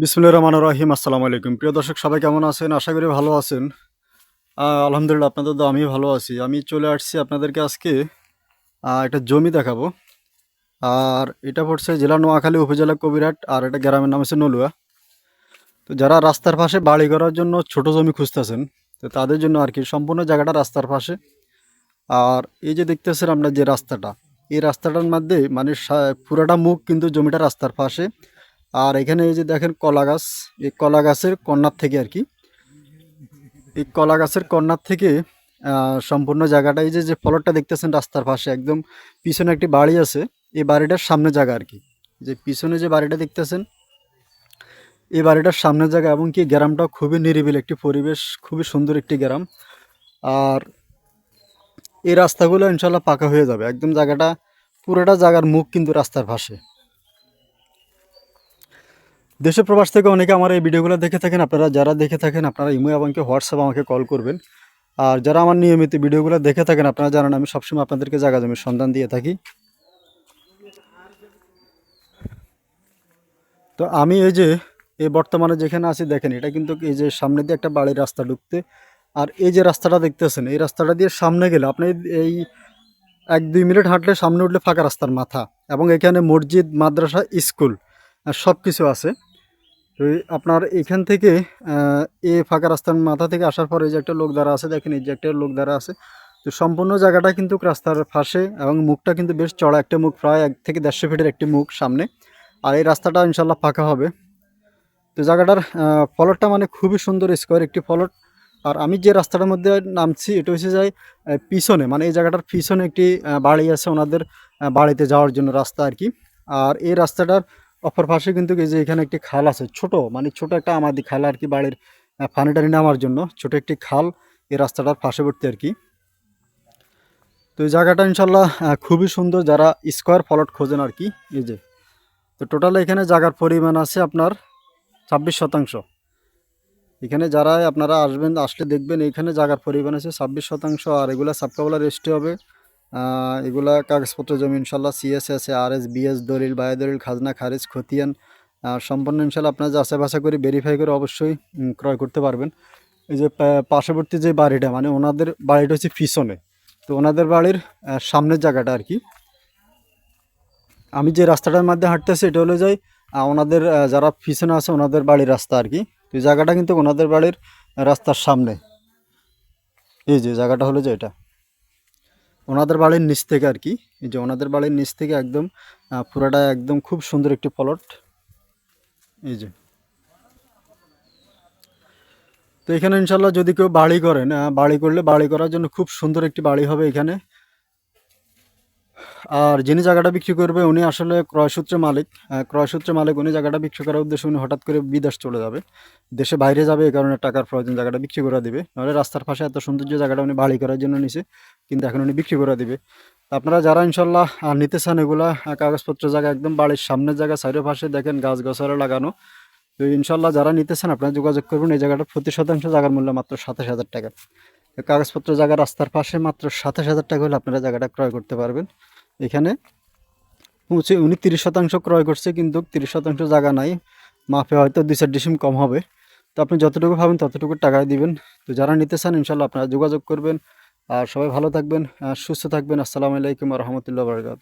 বিসমুল্লাহ রহমান রহিম, আসসালামু আলাইকুম। প্রিয় দর্শক, সবাই কেমন আছেন? আশা করি ভালো আছেন। আলহামদুলিল্লাহ, আপনাদের তো আমি ভালো আছি। আমি চলে আসছি আপনাদেরকে আজকে একটা জমি দেখাবো। আর এটা পড়ছে জেলা নোয়াখালী উপজেলা কবিরাট আর এটা গ্রামের নাম হচ্ছে নলুয়া। তো যারা রাস্তার পাশে বাড়ি করার জন্য ছোট জমি খুঁজতেছেন, তো তাদের জন্য আর কি, সম্পূর্ণ জায়গাটা রাস্তার পাশে। আর এই যে দেখতেছেন আপনার যে রাস্তাটা, এই রাস্তাটার মধ্যে মানে পুরাটা মুখ কিন্তু জমিটা রাস্তার পাশে। আর এখানে এই যে দেখেন কলা গাছ, এই কলা গাছের কর্নার থেকে আর কি। এই কলা গাছের কর্নার থেকে সম্পূর্ণ জায়গাটা, এই যে যে ফলকটা দেখতেছেন রাস্তার পাশে, একদম পিছনে একটি বাড়ি আছে, এই বাড়িটার সামনে জায়গা আর কি। যে পিছনে যে বাড়িটা দেখতেছেন, এই বাড়িটার সামনের জায়গা এবং কি গ্রামটা খুবই নিরিবিল একটি পরিবেশ, খুবই সুন্দর একটি গ্রাম। আর এই রাস্তাগুলো ইনশাল্লাহ পাকা হয়ে যাবে। একদম জায়গাটা, পুরোটা জায়গার মুখ কিন্তু রাস্তার পাশে। দেশে প্রবাস থেকে অনেকে আমার এই ভিডিওগুলো দেখে থাকেন। আপনারা যারা দেখে থাকেন, আপনারা ইমো এবং হোয়াটসঅ্যাপ আমাকে কল করবেন। আর যারা আমার নিয়মিত ভিডিওগুলো দেখে থাকেন, আপনারা জানেন আমি সবসময় আপনাদেরকে জায়গা জমির সন্ধান দিয়ে থাকি। তো আমি এই যে, এই বর্তমানে যেখানে আছি, দেখেন, এটা কিন্তু এই যে সামনে দিয়ে একটা বাড়ির রাস্তা ঢুকতে। আর এই যে রাস্তাটা দেখতেছেন, এই রাস্তাটা দিয়ে সামনে গেলে আপনি এই এক দুই মিনিট হাঁটলে সামনে উঠলে ফাঁকা রাস্তার মাথা। এবং এখানে মসজিদ, মাদ্রাসা, স্কুল সব কিছু আছে। তো আপনার এখান থেকে এ ফাঁকা রাস্তার মাথা থেকে আসার পরে যে একটা লোক দ্বারা আছে, দেখেন এই যে একটা লোক দ্বারা আছে, তো সম্পূর্ণ জায়গাটা কিন্তু রাস্তার পাশে এবং মুখটা কিন্তু বেশ চড়া একটা মুখ, প্রায় এক থেকে দেড়শো ফিটের একটি মুখ সামনে, আর এই রাস্তাটা ইনশাল্লাহ ফাঁকা হবে। তো জায়গাটার ফলটটা মানে খুবই সুন্দর স্কোয়ার একটি ফলট, আর আমি যে রাস্তাটার মধ্যে নামছি, এটা হচ্ছে যাই পিছনে মানে এই জায়গাটার পিছনে একটি বাড়ি আছে ওনাদের বাড়িতে যাওয়ার জন্য রাস্তা আর কি, আর এই রাস্তাটার অপর পাশে কিন্তু এই যে এখানে একটি খাল আছে, ছোট মানে ছোট একটা আমাদের খাল আর কি বাড়ির টানি নামার জন্য, ছোট একটি খাল এই রাস্তাটার পাশেবর্তী আর কি। তো এই জায়গাটা ইনশাল্লাহ খুবই সুন্দর যারা স্কোয়ার ফলট খোঁজেন আর কি, এই যে। তো টোটাল এখানে জায়গার পরিমাণ আছে আপনার ছাব্বিশ শতাংশ। এখানে যারা আপনারা আসবেন, আসলে দেখবেন এখানে জায়গার পরিমাণ আছে ছাব্বিশ শতাংশ আর এগুলা সাবকাবলা রেস্টে হবে। এগুলা কাগজপত্র জমি, ইনশাল্লাহ সিএস আছে আর এস বিএস দলিল বায়ু দলিল খাজনা, খারিজ, খতিয়ান সম্পূর্ণ ইনশাল্লাহ আপনার যাচাই বাছা করে ভেরিফাই করে অবশ্যই ক্রয় করতে পারবেন। এই যে পার্শ্ববর্তী যে বাড়িটা মানে ওনাদের বাড়িটা হচ্ছে পিছনে। তো ওনাদের বাড়ির সামনের জায়গাটা আর কি। আমি যে রাস্তাটার মধ্যে হাঁটতেছি, এটা হলো যাই ওনাদের যারা পিছনে আছে, ওনাদের বাড়ির রাস্তা আর কি। তো জায়গাটা কিন্তু ওনাদের বাড়ির, রাস্তার সামনে। এই যে, জায়গাটা হলো যে এটা। ওনাদের বাড়ির নিচ থেকে আর কি। এই যে ওনাদের বাড়ির নিচ থেকে একদম পুরাটা একদম খুব সুন্দর একটি প্লট এই যে। তো এখানে ইনশাল্লাহ যদি কেউ বাড়ি করেন বাড়ি করলে বাড়ি করার জন্য খুব সুন্দর একটি বাড়ি হবে এখানে। আর যিনি জায়গাটা বিক্রি করবে, উনি আসলে ক্রয়সূত্রে মালিক। ক্রয়সূত্রে মালিক, উনি জায়গাটা বিক্রি করার উদ্দেশ্যে উনি হঠাৎ করে বিদেশ চলে যাবে। দেশে বাইরে যাবে, এই কারণে টাকার প্রয়োজন জায়গাটা বিক্রি করে দিবে। নাহলে রাস্তার পাশে এত সৌন্দর্য জায়গাটা উনি বাড়ি করার জন্য নিছে, কিন্তু এখন উনি বিক্রি করে দিবে। আপনারা যারা ইনশাল্লাহ নিতে চান এগুলা কাগজপত্র জায়গা একদম বাড়ির সামনের জায়গা সাইডের পাশে দেখেন গাছ গাছারা লাগানো। তো ইনশাল্লাহ যারা নিতে চান, আপনারা যোগাযোগ করবেন, এই জায়গাটা প্রতি শতাংশ জায়গার মূল্য মাত্র সাতাশ হাজার টাকা। কাগজপত্র জায়গা রাস্তার পাশে মাত্র সাতাশ হাজার টাকা হলে আপনারা জায়গাটা ক্রয় করতে পারবেন। এখানে পৌঁছে উনি তিরিশ শতাংশ ক্রয় করছে, কিন্তু তিরিশ শতাংশ জায়গা নাই। মাফে হয়তো দুই চার ডিসিম কম হবে। তো আপনি যতটুকু ভাবেন ততটুকু টাকায় দিবেন। তো যারা নিতে চান ইনশাল্লাহ আপনারা যোগাযোগ করবেন। আর সবাই ভালো থাকবেন সুস্থ থাকবেন। আসসালামু আলাইকুম রহমতুল্লাহ বরকাত